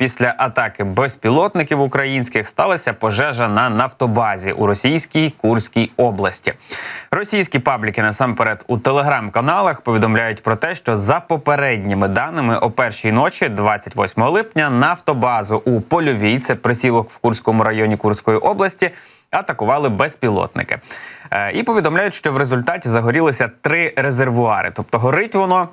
після атаки безпілотників українських сталася пожежа на нафтобазі у російській Курській області. Російські пабліки насамперед у телеграм-каналах повідомляють про те, що за попередніми даними о першій ночі, 28 липня, нафтобазу у Польовій, це присілок в Курському районі Курської області. Атакували безпілотники Е, і повідомляють, що в результаті загорілися три резервуари. Тобто горить воно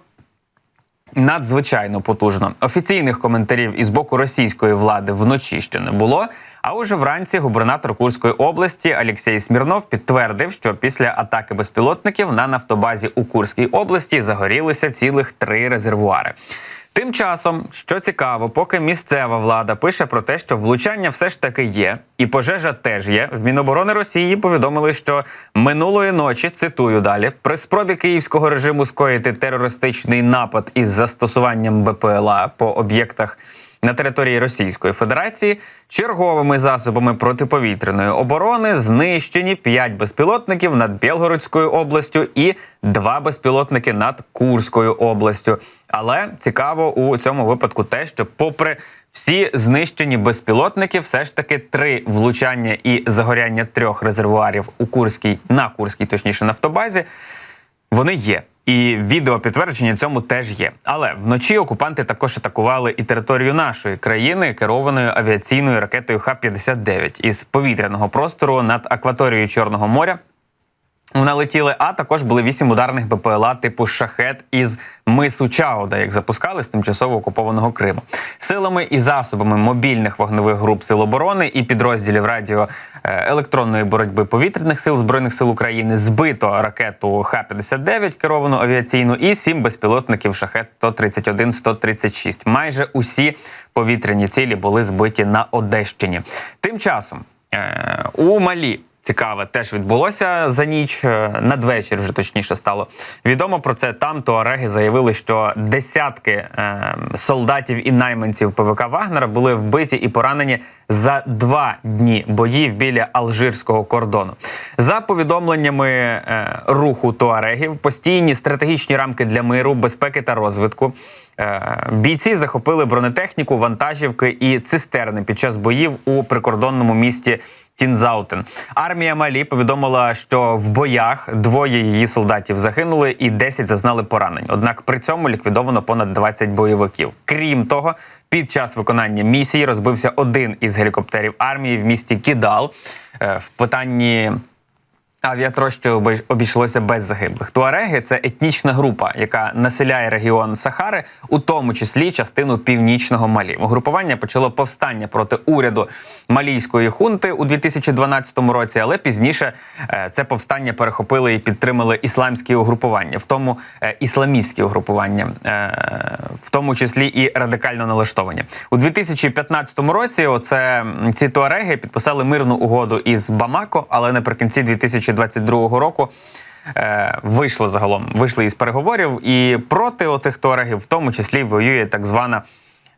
надзвичайно потужно. Офіційних коментарів із боку російської влади вночі ще не було. А уже вранці губернатор Курської області Олексій Смірнов підтвердив, що після атаки безпілотників на нафтобазі у Курській області загорілися цілих три резервуари. Тим часом, що цікаво, поки місцева влада пише про те, що влучання все ж таки є, і пожежа теж є. В Міноборони Росії повідомили, що минулої ночі цитую далі при спробі київського режиму скоїти терористичний напад із застосуванням БПЛА по об'єктах на території Російської Федерації черговими засобами протиповітряної оборони знищені 5 безпілотників над Білгородською областю і 2 безпілотники над Курською областю. Але цікаво у цьому випадку те, що, попри всі знищені безпілотники, все ж таки три влучання і загоряння трьох резервуарів у Курській на Курській, точніше нафтобазі. Вони є. І відео підтвердження цьому теж є. Але вночі окупанти також атакували і територію нашої країни керованою авіаційною ракетою Х-59 із повітряного простору над акваторією Чорного моря. Вона летіли, а також були вісім ударних БПЛА типу шахет із мису Чауда, як запускали з тимчасово окупованого Криму. Силами і засобами мобільних вогневих груп Сил оборони і підрозділів радіо е, боротьби повітряних сил збройних сил України збито ракету Х-59 керовану авіаційну і сім безпілотників шахет 131-136. Майже усі повітряні цілі були збиті на Одещині. Тим часом е, у Малі. Цікаве теж відбулося за ніч е, надвечір, вже точніше стало відомо про це. Там туареги заявили, що десятки е, солдатів і найманців ПВК Вагнера були вбиті і поранені за два дні боїв біля алжирського кордону. За повідомленнями е, руху туарегів, постійні стратегічні рамки для миру, безпеки та розвитку. Е, Бійці захопили бронетехніку, вантажівки і цистерни під час боїв у прикордонному місті Тінзаутен. Армія Малі повідомила, що в боях двоє її солдатів загинули і 10 зазнали поранень. Однак при цьому ліквідовано понад 20 бойовиків. Крім того, під час виконання місії розбився один із гелікоптерів армії в місті Кідал. Е, В питанні авіатрощі обійшлося без загиблих. Туареги це етнічна група, яка населяє регіон Сахари, у тому числі частину північного Малі. Угрупування почало повстання проти уряду малійської хунти у 2012 році, але пізніше е, це повстання перехопили і підтримали ісламські угрупування, в тому е, ісламістські угрупування, е, в тому числі і радикально налаштовані. У 2015 році оце ці туареги підписали мирну угоду із Бамако, але наприкінці 2022 року. е, Вийшло загалом, вийшли із переговорів, і проти оцих туарегів, в тому числі, воює так звана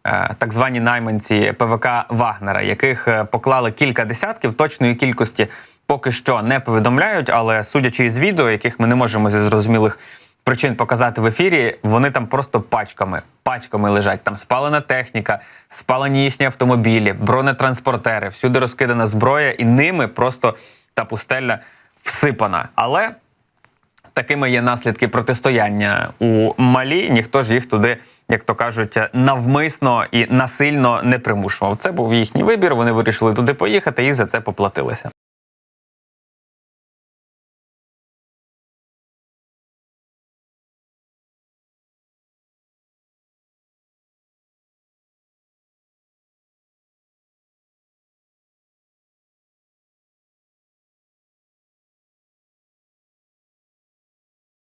е, так звані найманці ПВК Вагнера, яких е, поклали кілька десятків точної кількості поки що не повідомляють, але судячи із відео, яких ми не можемо зі зрозумілих причин показати в ефірі, вони там просто пачками, пачками лежать. Там спалена техніка, спалені їхні автомобілі, бронетранспортери, всюди розкидана зброя, і ними просто та пустеля всипана. Але такими є наслідки протистояння у Малі. Ніхто ж їх туди, як то кажуть, навмисно і насильно не примушував. Це був їхній вибір. Вони вирішили туди поїхати і за це поплатилися.